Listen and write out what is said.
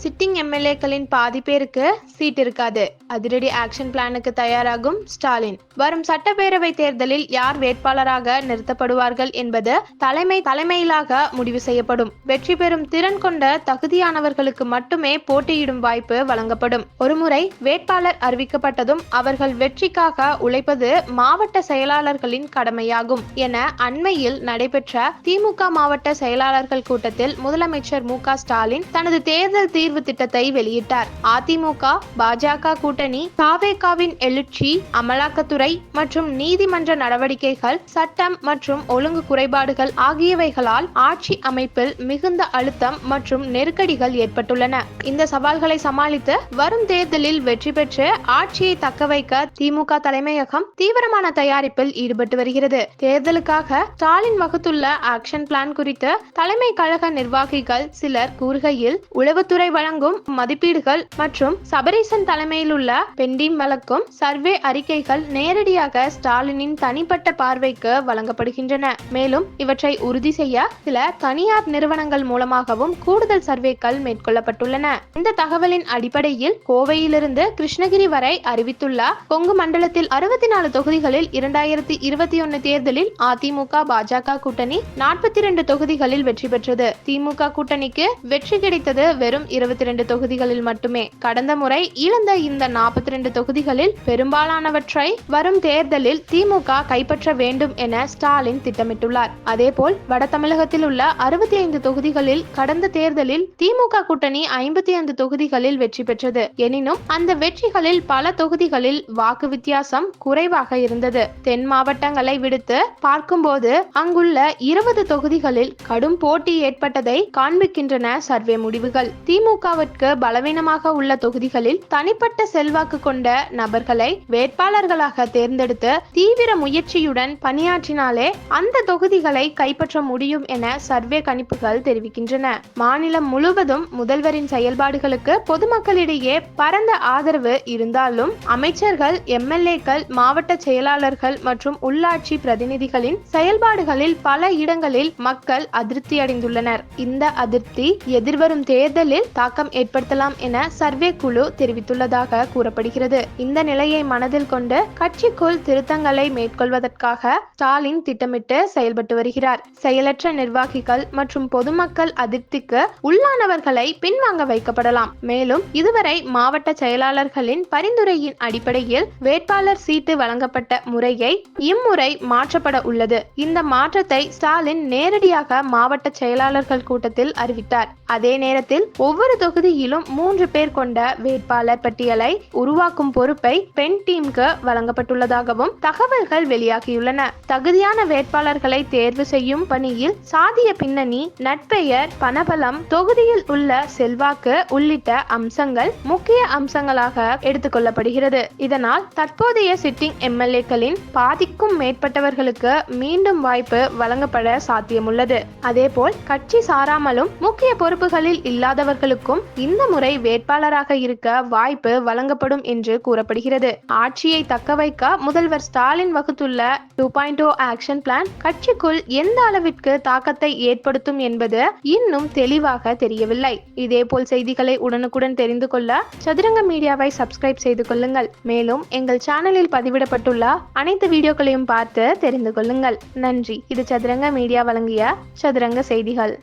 Sitting எம்எல்ஏக்களின் பாதி பேருக்கு seat இருக்காது. அதிரடி ஆக்ஷன் பிளானுக்கு தயாராகும் ஸ்டாலின். வரும் சட்டப்பேரவை தேர்தலில் யார் வேட்பாளராக நிறுத்தப்படுவார்கள் என்பது தலைமை தலைமையிலாக முடிவு செய்யப்படும். வெற்றி பெறும் திறன் கொண்ட தகுதியானவர்களுக்கு மட்டுமே போட்டியிடும் வாய்ப்பு வழங்கப்படும். ஒருமுறை வேட்பாளர் அறிவிக்கப்பட்டதும் அவர்கள் வெற்றிக்காக உழைப்பது மாவட்ட செயலாளர்களின் கடமையாகும் என அண்மையில் நடைபெற்ற திமுக மாவட்ட செயலாளர்கள் கூட்டத்தில் முதலமைச்சர் மு க ஸ்டாலின் தனது தேர்தல் தீர்வு திட்டத்தை வெளியிட்டார். அதிமுக பாஜக கூட்டணி காவேகாவின் எழுச்சி அமலாக்கத்துறை மற்றும் நீதிமன்ற நடவடிக்கைகள் சட்டம் மற்றும் ஒழுங்கு குறைபாடுகள் ஆகியவைகளால் ஆட்சி அமைப்பில் மிகுந்த அழுத்தம் மற்றும் நெருக்கடிகள் ஏற்பட்டுள்ளன. இந்த சவால்களை சமாளித்து வரும் தேர்தலில் வெற்றி பெற்று ஆட்சியை தக்கவைக்க திமுக தலைமையகம் தீவிரமான தயாரிப்பில் ஈடுபட்டு வருகிறது. தேர்தலுக்காக ஸ்டாலின் வகுத்துள்ள ஆக்ஷன் பிளான் குறித்து தலைமை கழக நிர்வாகிகள் சிலர் கூறுகையில் உளவுத்துறை வழங்கும் மதிப்பீடுகள் மற்றும் சபரீசன் தலைமையில் உள்ள பெண்டிம் வழக்கும் சர்வே அறிக்கைகள் நேரடியாக ஸ்டாலினின் தனிப்பட்ட பார்வைக்கு வழங்கப்படுகின்றன. மேலும் இவற்றை உறுதி செய்ய சில தனியார் நிறுவனங்கள் மூலமாகவும் கூடுதல் சர்வேக்கள் மேற்கொள்ளப்பட்டுள்ளன. இந்த தகவலின் அடிப்படையில் கோவையிலிருந்து கிருஷ்ணகிரி வரை அறிவித்துள்ள கொங்கு மண்டலத்தில் அறுபத்தி நாலு தொகுதிகளில் இரண்டாயிரத்தி இருபத்தி ஒன்னு தேர்தலில் அதிமுக பாஜக கூட்டணி நாற்பத்தி இரண்டு தொகுதிகளில் வெற்றி பெற்றது. திமுக கூட்டணிக்கு வெற்றி கிடைத்தது வெறும் இருபத்தி ரெண்டு தொகுதிகளில் மட்டுமே. கடந்த முறை இழந்த இந்த நாற்பத்தி ரெண்டு தொகுதிகளில் பெரும்பாலானவற்றை வரும் தேர்தலில் திமுக கைப்பற்ற வேண்டும் என ஸ்டாலின் திட்டமிட்டுள்ளார். அதேபோல் வட தமிழகத்தில் உள்ள அறுபத்தி ஐந்து தொகுதிகளில் கடந்த தேர்தலில் திமுக கூட்டணி ஐம்பத்தி ஐந்து தொகுதிகளில் வெற்றி பெற்றது. எனினும் அந்த வெற்றிகளில் பல தொகுதிகளில் வாக்கு வித்தியாசம் குறைவாக இருந்தது. தென் மாவட்டங்களை விடுத்து பார்க்கும்போது அங்குள்ள இருபது தொகுதிகளில் கடும் போட்டி ஏற்பட்டதை காண்பிக்கின்றன சர்வே முடிவுகள். திமுகவிற்கு பலவீனமாக உள்ள தொகுதிகளில் தனிப்பட்ட செல்வாக்கு கொண்ட நபர்களை வேட்பாளர்களாக தேர்ந்தெடுத்து தீவிர முயற்சியுடன் பணியாற்றினாலே அந்த தொகுதிகளை கைப்பற்ற முடியும் என சர்வே கணிப்புகள் தெரிவிக்கின்றன. மாநிலம் முழுவதும் முதல்வரின் செயல்பாடுகளுக்கு பொதுமக்களிடையே பரந்த ஆதரவு இருந்தாலும் அமைச்சர்கள் எம்எல்ஏக்கள் மாவட்ட செயலாளர்கள் மற்றும் உள்ளாட்சி பிரதிநிதிகளின் செயல்பாடுகளில் பல இடங்களில் மக்கள் அதிருப்தி அடைந்துள்ளனர் இந்த அதிருப்தி எதிர்வரும் தேர்தலில் தாக்கம் ஏற்படுத்தலாம் என சர்வே குழு தெரிவித்துள்ளதாக கூறப்படுகிறது. இந்த நிலையை மனதில் கொண்டு கட்சிக்குள் திருத்தங்களை மேற்கொள்வதற்காக ஸ்டாலின் திட்டமிட்டு செயல்பட்டு வருகிறார். செயலற்ற நிர்வாகிகள் மற்றும் பொதுமக்கள் அதிருப்திக்கு உள்ளானவர்களை பின்வாங்க வைக்கப்படலாம். மேலும் இதுவரை மாவட்ட செயலாளர்களின் பரிந்துரையின் அடிப்படையில் வேட்பாளர் சீட்டு வழங்கப்பட்ட முறையை இம்முறை மாற்றப்பட உள்ளது. இந்த மாற்றத்தை ஸ்டாலின் நேரடியாக மாவட்ட செயலாளர்கள் கூட்டத்தில் அறிவித்தார். அதே நேரத்தில் ஒவ்வொரு தொகுதியிலும் மூன்று பேர் கொண்ட வேட்பாளர் பட்டியலை உருவாக்கும் பொறுப்பை பெண் டீமுக்கு வழங்கப்பட்டுள்ளதாகவும் தகவல்கள் வெளியாகியுள்ளன. தகுதியான வேட்பாளர்களை தேர்வு செய்யும் பணியில் சாதிய பின்னணி நட்பெயர் பணபலம் தொகுதியில் உள்ள செல்வாக்கு உள்ளிட்ட அம்சங்கள் முக்கிய அம்சங்களாக எடுத்துக்கொள்ளப்படுகிறது. இதனால் தற்போதைய சிட்டிங் எம்எல்ஏக்களின் பாதிக்கும் மேற்பட்டவர்களுக்கு மீண்டும் வாய்ப்பு வழங்கப்பட சாத்தியமுள்ளது. அதேபோல் கட்சி சாராமலும் முக்கிய பொறுப்புகளில் இல்லாதவர்களுக்கு அவர்களுக்கும் இந்த முறை வேட்பாளராக இருக்க வாய்ப்பு வழங்கப்படும் என்று கூறப்படுகிறது. ஆட்சியை தக்க வைக்க முதல்வர் Stalin வகுத்துள்ள two point O action plan கட்சிக்குள் எந்த அளவிற்கு தாக்கத்தை ஏற்படுத்தும் என்பது இன்னும் தெளிவாக தெரியவில்லை. இதேபோல் செய்திகளை உடனுக்குடன் தெரிந்து கொள்ள சதுரங்க மீடியாவை சப்ஸ்கிரைப் செய்து கொள்ளுங்கள். மேலும் எங்கள் சேனலில் பதிவிடப்பட்டுள்ள அனைத்து வீடியோக்களையும் பார்த்து தெரிந்து கொள்ளுங்கள். நன்றி. இது சதுரங்க மீடியா வழங்கிய சதுரங்க செய்திகள்.